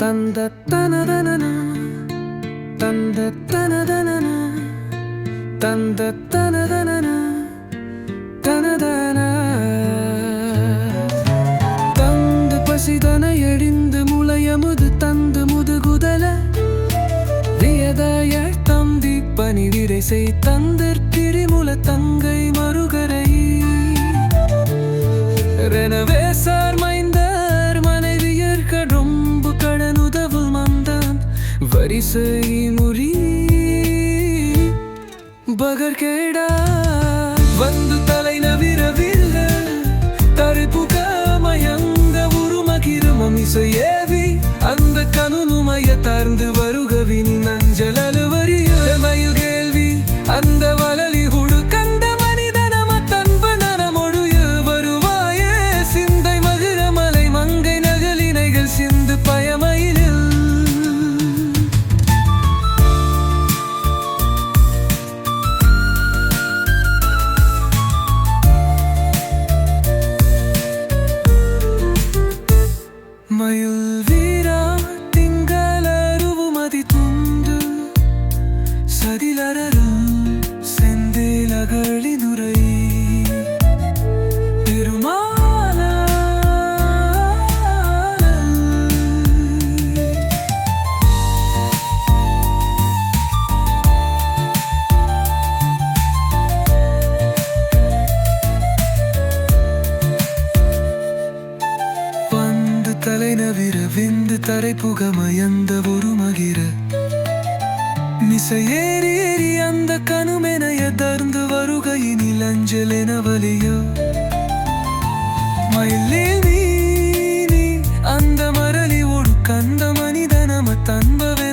தந்த தனதன தந்த தனதன தந்த தனதன தனதன. தந்து பசிதன எழிந்து முளையமுது தந்து முதுகுதல வியதாயள் தந்தி பணிவிரை செய் தந்திர் திரிமுல தங்கை மறுகரை ரெனவே செய்முறி முறி பகர்கேடா வந்து தலை நவிரவில்ல தரிப்புக மயங்க உருமகிருமம் இசையேவி அந்த கனுமய தார்ந்து வரும் வந்து தலை நவிர விந்து தரை புகமயந்த ஒரு மகிர. மிசையேறி ஏறி அந்த கணுமெனைய தர்ந்து வருகையினில் அஞ்சலென வலியோ. மயிலே நீ அந்த மரளி ஒடு கந்த மனிதனம தன்பவே.